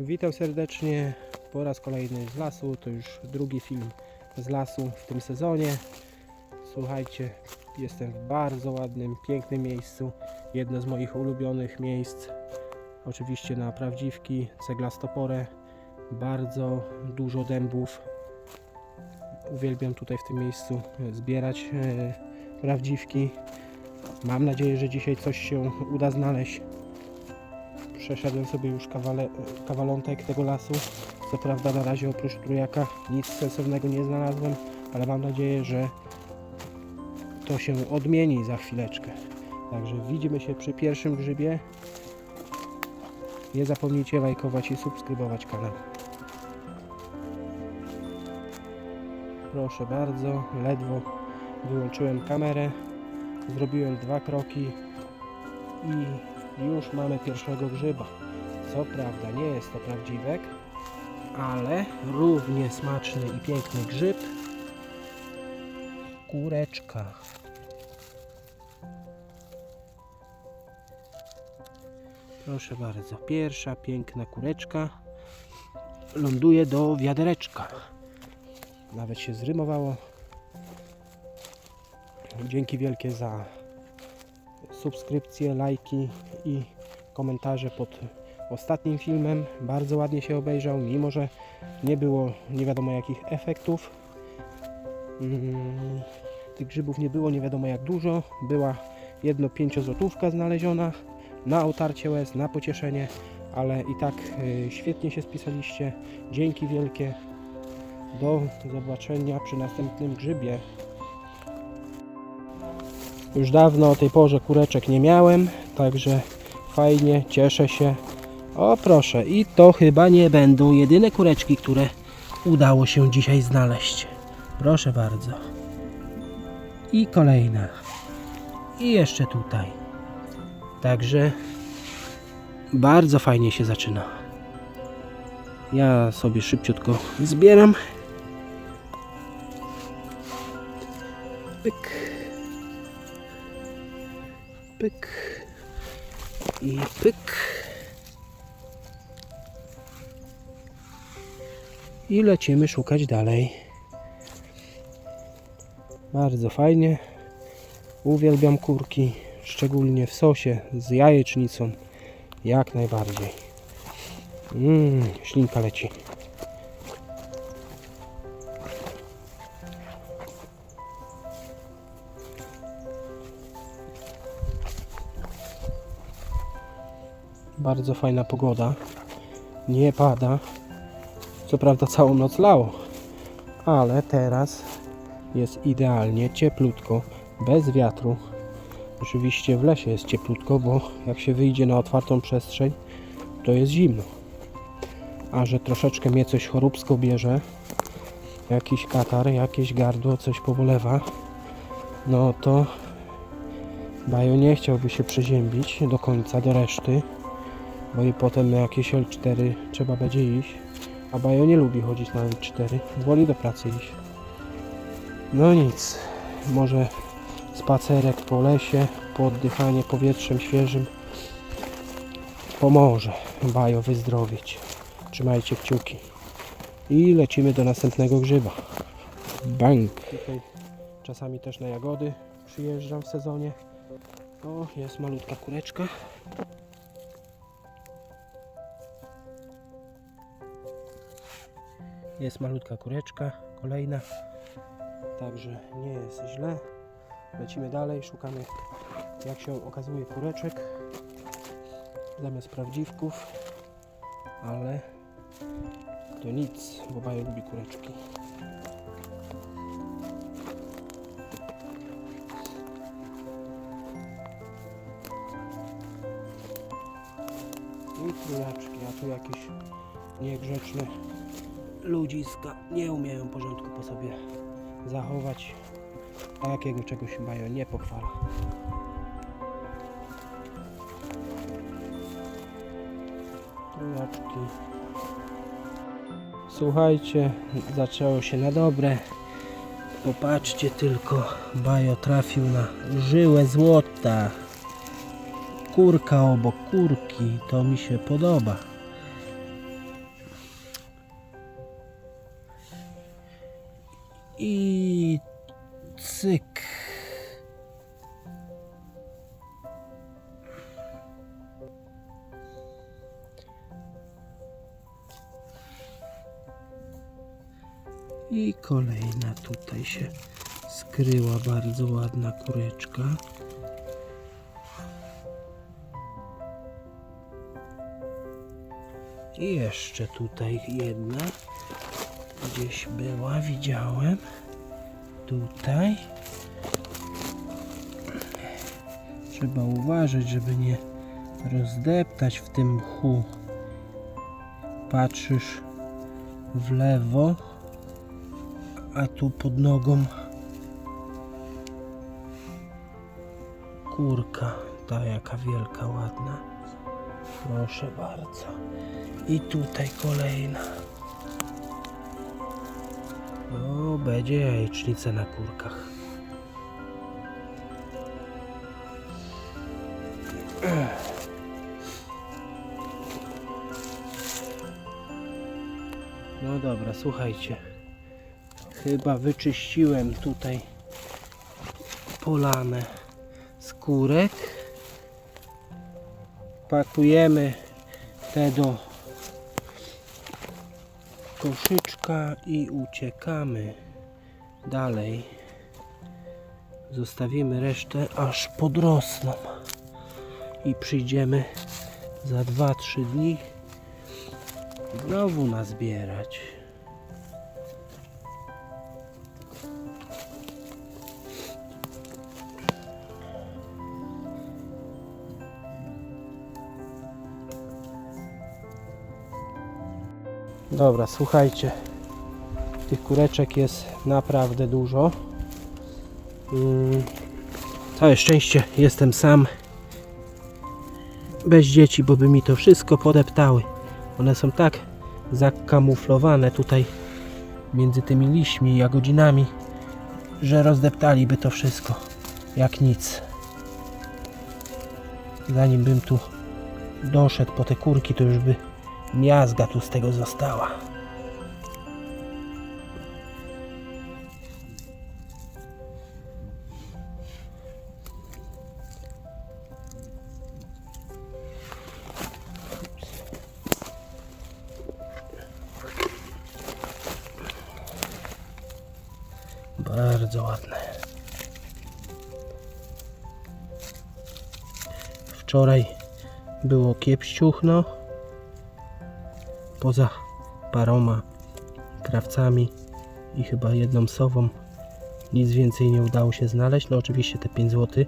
Witam serdecznie po raz kolejny z lasu. To już drugi film z lasu w tym sezonie. Słuchajcie, jestem w bardzo ładnym, pięknym miejscu. Jedno z moich ulubionych miejsc. Oczywiście na prawdziwki, ceglastoporę. Bardzo dużo dębów. Uwielbiam tutaj w tym miejscu zbierać e, prawdziwki. Mam nadzieję, że dzisiaj coś się uda znaleźć. Przeszedłem sobie już kawale, kawalątek tego lasu. Co prawda na razie oprócz trójaka nic sensownego nie znalazłem, ale mam nadzieję, że to się odmieni za chwileczkę. Także widzimy się przy pierwszym grzybie. Nie zapomnijcie lajkować i subskrybować kanał. Proszę bardzo, ledwo wyłączyłem kamerę, zrobiłem dwa kroki i już mamy pierwszego grzyba. Co prawda nie jest to prawdziwek, ale równie smaczny i piękny grzyb. Kureczka. Proszę bardzo, pierwsza piękna kureczka ląduje do wiadereczka. Nawet się zrymowało. Dzięki wielkie za subskrypcje, lajki i komentarze pod ostatnim filmem. Bardzo ładnie się obejrzał, mimo że nie było nie wiadomo jakich efektów. Mm, tych grzybów nie było nie wiadomo jak dużo. Była jedno pięciozłotówka znaleziona na otarcie łez, na pocieszenie, ale i tak y, świetnie się spisaliście. Dzięki wielkie. Do zobaczenia przy następnym grzybie. Już dawno o tej porze kureczek nie miałem, także fajnie, cieszę się. O proszę, i to chyba nie będą jedyne kureczki, które udało się dzisiaj znaleźć. Proszę bardzo. I kolejna. I jeszcze tutaj. Także bardzo fajnie się zaczyna. Ja sobie szybciutko zbieram. Pyk pyk i pyk. I lecimy szukać dalej. Bardzo fajnie. Uwielbiam kurki szczególnie w sosie z jajecznicą. Jak najbardziej. Mmm, ślinka leci Bardzo fajna pogoda. Nie pada. Co prawda całą noc lało, ale teraz jest idealnie cieplutko, bez wiatru. Oczywiście w lesie jest cieplutko, bo jak się wyjdzie na otwartą przestrzeń, to jest zimno. A że troszeczkę mnie coś choróbsko bierze, jakiś katar, jakieś gardło, coś pobolewa, no to Bajo nie chciałby się przeziębić do końca, do reszty bo i potem na jakieś L4 trzeba będzie iść. A Bajo nie lubi chodzić na L4, woli do pracy iść. No nic, może spacerek po lesie, po oddychanie powietrzem świeżym pomoże Bajo wyzdrowieć. Trzymajcie kciuki. I lecimy do następnego grzyba. Bank. Tutaj czasami też na jagody przyjeżdżam w sezonie. O, jest malutka kureczka. Jest malutka kureczka, kolejna. Także nie jest źle. Lecimy dalej, szukamy jak się okazuje kureczek zamiast prawdziwków, ale to nic, bo Bajo lubi kureczki. I trójeczki, a tu jakieś niegrzeczne ludziska nie umieją porządku po sobie zachować. Takiego czegoś mają nie pochwala. Trójaczki. Słuchajcie, zaczęło się na dobre. Popatrzcie tylko, Bajo trafił na żyłę złota. Kurka obok kurki, to mi się podoba. Cyk. I kolejna tutaj się skryła bardzo ładna kureczka. I jeszcze tutaj jedna gdzieś była, widziałem. Tutaj. Trzeba uważać, żeby nie rozdeptać w tym mchu. Patrzysz w lewo, a tu pod nogą kurka, ta jaka wielka, ładna. Proszę bardzo. I tutaj kolejna. O, będzie jajecznica na kurkach. No dobra, słuchajcie. Chyba wyczyściłem tutaj polanę skórek. Pakujemy te do koszyczka i uciekamy dalej. Zostawimy resztę aż podrosną i przyjdziemy za 2-3 dni znowu nazbierać. Dobra, słuchajcie. Tych kureczek jest naprawdę dużo. Mm, Całe szczęście jestem sam. Bez dzieci, bo by mi to wszystko podeptały. One są tak zakamuflowane tutaj między tymi liśćmi i jagodzinami, że rozdeptaliby to wszystko jak nic. Zanim bym tu doszedł po te kurki, to już by miazga tu z tego została. Bardzo ładne. Wczoraj było kiepściuchno. Poza paroma krawcami i chyba jedną sową nic więcej nie udało się znaleźć. No oczywiście te 5 zł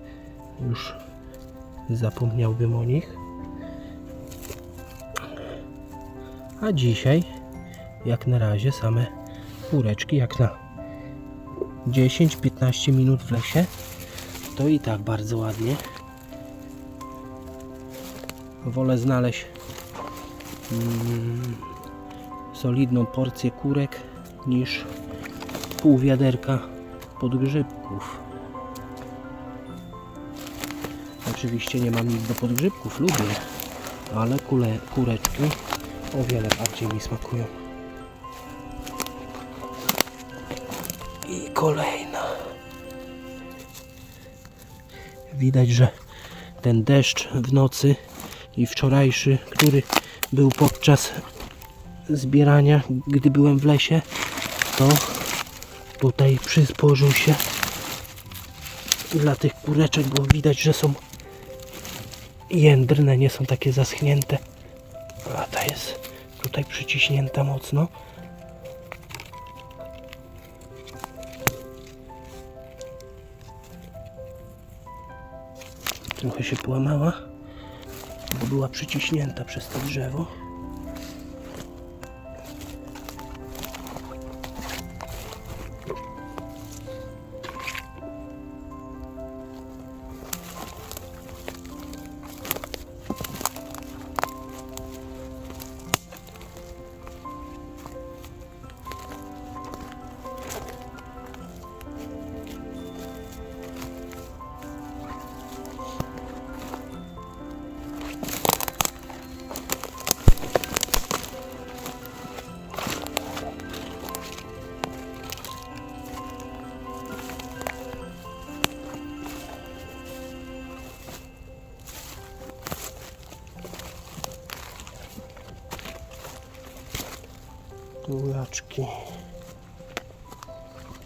już zapomniałbym o nich. A dzisiaj jak na razie same kureczki jak na 10-15 minut w lesie to i tak bardzo ładnie. Wolę znaleźć solidną porcję kurek niż pół wiaderka podgrzybków. Oczywiście nie mam nic do podgrzybków, lubię, ale kule, kureczki o wiele bardziej mi smakują. I kolejna. Widać, że ten deszcz w nocy i wczorajszy, który był podczas zbierania, gdy byłem w lesie, to tutaj przysporzył się dla tych kureczek, bo widać, że są jędrne, nie są takie zaschnięte. A ta jest tutaj przyciśnięta mocno. Trochę się połamała, bo była przyciśnięta przez to drzewo.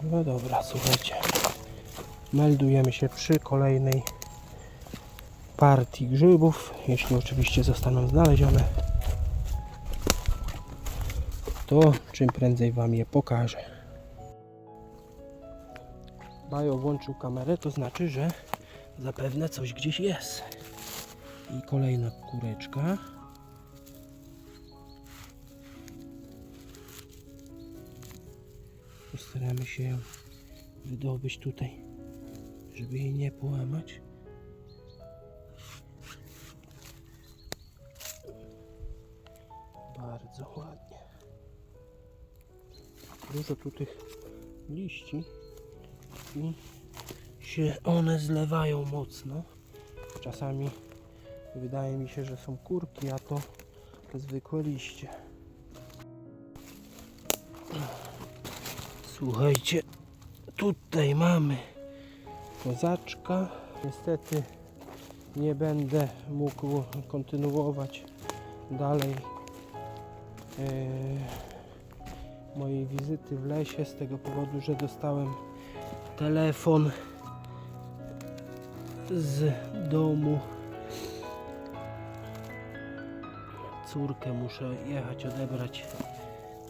No dobra, słuchajcie. Meldujemy się przy kolejnej partii grzybów, jeśli oczywiście zostaną znalezione. To czym prędzej Wam je pokażę. Bajo włączył kamerę, to znaczy, że zapewne coś gdzieś jest. I kolejna kureczka. Postaramy się ją wydobyć tutaj, żeby jej nie połamać. Bardzo ładnie. Dużo tu tych liści i się one zlewają mocno. Czasami wydaje mi się, że są kurki, a to zwykłe liście. Słuchajcie, tutaj mamy kozaczka. Niestety nie będę mógł kontynuować dalej e, mojej wizyty w lesie z tego powodu, że dostałem telefon z domu. Córkę muszę jechać odebrać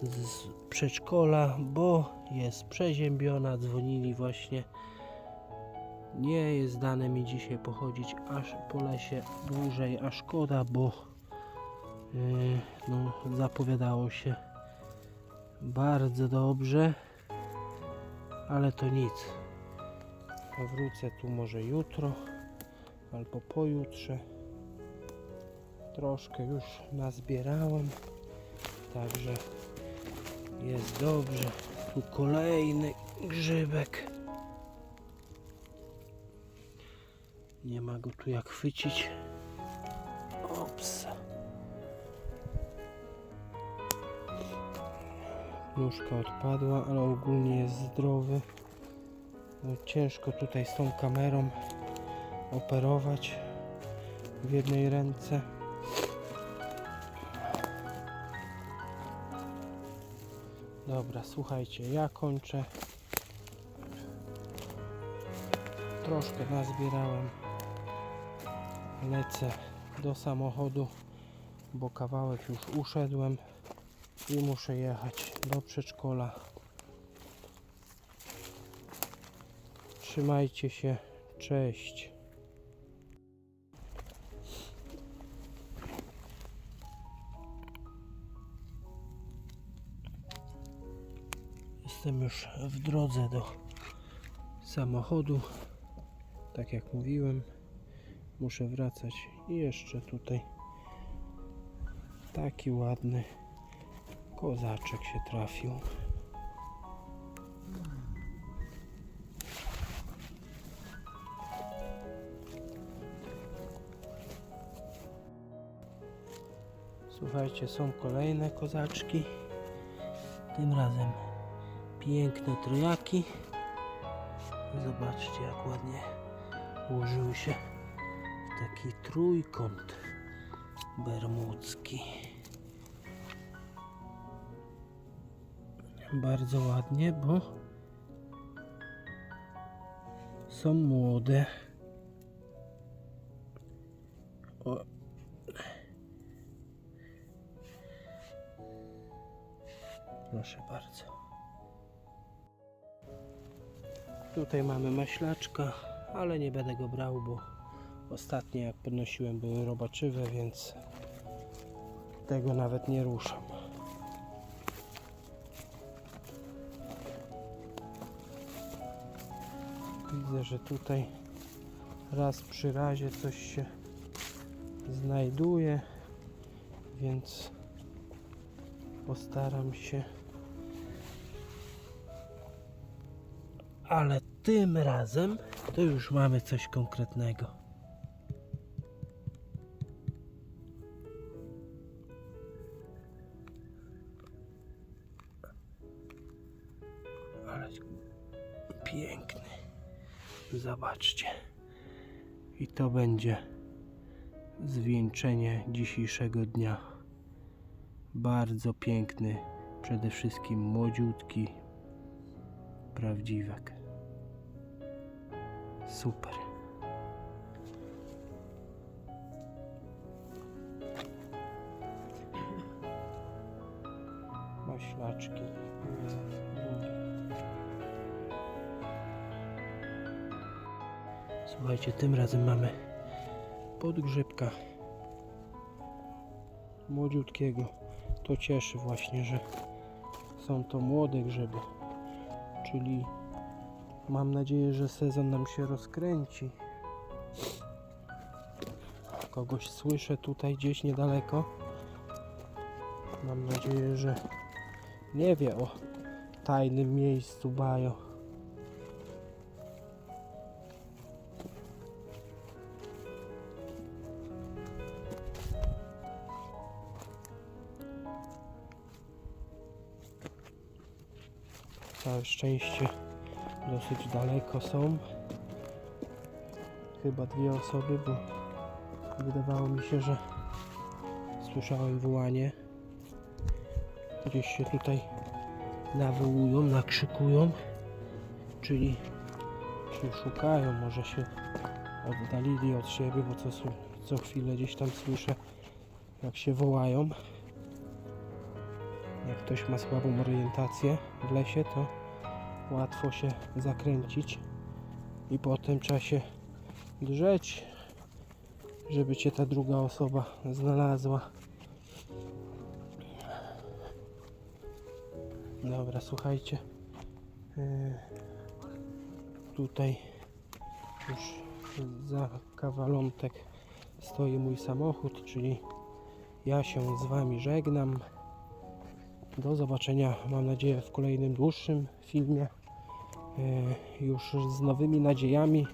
z przedszkola, bo jest przeziębiona. Dzwonili właśnie. Nie jest dane mi dzisiaj pochodzić aż po lesie dłużej, a szkoda, bo yy, no, zapowiadało się bardzo dobrze, ale to nic. Wrócę tu może jutro albo pojutrze. Troszkę już nazbierałem, także jest dobrze. Tu kolejny grzybek. Nie ma go tu jak chwycić. Ops. Nóżka odpadła, ale ogólnie jest zdrowy. Ciężko tutaj z tą kamerą operować w jednej ręce. Dobra, słuchajcie, ja kończę. Troszkę nazbierałem. Lecę do samochodu, bo kawałek już uszedłem i muszę jechać do przedszkola. Trzymajcie się. Cześć. Jestem już w drodze do samochodu. Tak jak mówiłem, muszę wracać i jeszcze tutaj taki ładny kozaczek się trafił. Słuchajcie, są kolejne kozaczki. Tym razem piękne trojaki. Zobaczcie, jak ładnie ułożyły się w taki trójkąt bermudzki. Bardzo ładnie, bo są młode. O, Proszę bardzo. Tutaj mamy maślaczka, ale nie będę go brał, bo ostatnie jak podnosiłem były robaczywe, więc tego nawet nie ruszam. Widzę, że tutaj raz przy razie coś się znajduje, więc postaram się. Ale tym razem to już mamy coś konkretnego. Ale piękny. Zobaczcie. I to będzie zwieńczenie dzisiejszego dnia. Bardzo piękny Przede wszystkim młodziutki prawdziwek. Super. Maślaczki. Słuchajcie, tym razem mamy podgrzybka młodziutkiego. To cieszy właśnie, że są to młode grzyby. Czyli mam nadzieję, że sezon nam się rozkręci. Kogoś słyszę tutaj gdzieś niedaleko. Mam nadzieję, że nie wie o tajnym miejscu Bajo. Całe szczęście dosyć daleko są. Chyba dwie osoby, bo wydawało mi się, że słyszałem wołanie. Gdzieś się tutaj nawołują, nakrzykują, czyli się szukają, może się oddalili od siebie, bo co, co chwilę gdzieś tam słyszę, jak się wołają. Jak ktoś ma słabą orientację w lesie, to łatwo się zakręcić i potem trzeba się drzeć, żeby cię ta druga osoba znalazła. Dobra, słuchajcie. Yy, Tutaj już za kawalątek stoi mój samochód, czyli ja się z Wami żegnam. Do zobaczenia, mam nadzieję, w kolejnym dłuższym filmie. E, Już z nowymi nadziejami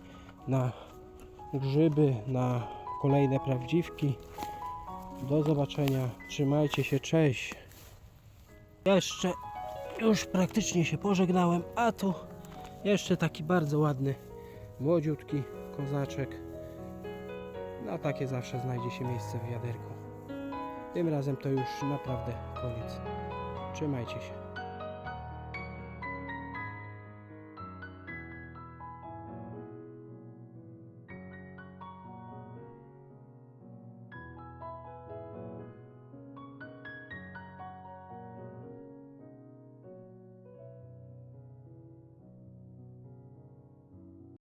na grzyby, na kolejne prawdziwki. Do zobaczenia, trzymajcie się, cześć. Jeszcze już praktycznie się pożegnałem, a tu jeszcze taki bardzo ładny, młodziutki kozaczek. Na takie zawsze znajdzie się miejsce w wiaderku. Tym razem to już naprawdę koniec. Trzymajcie się.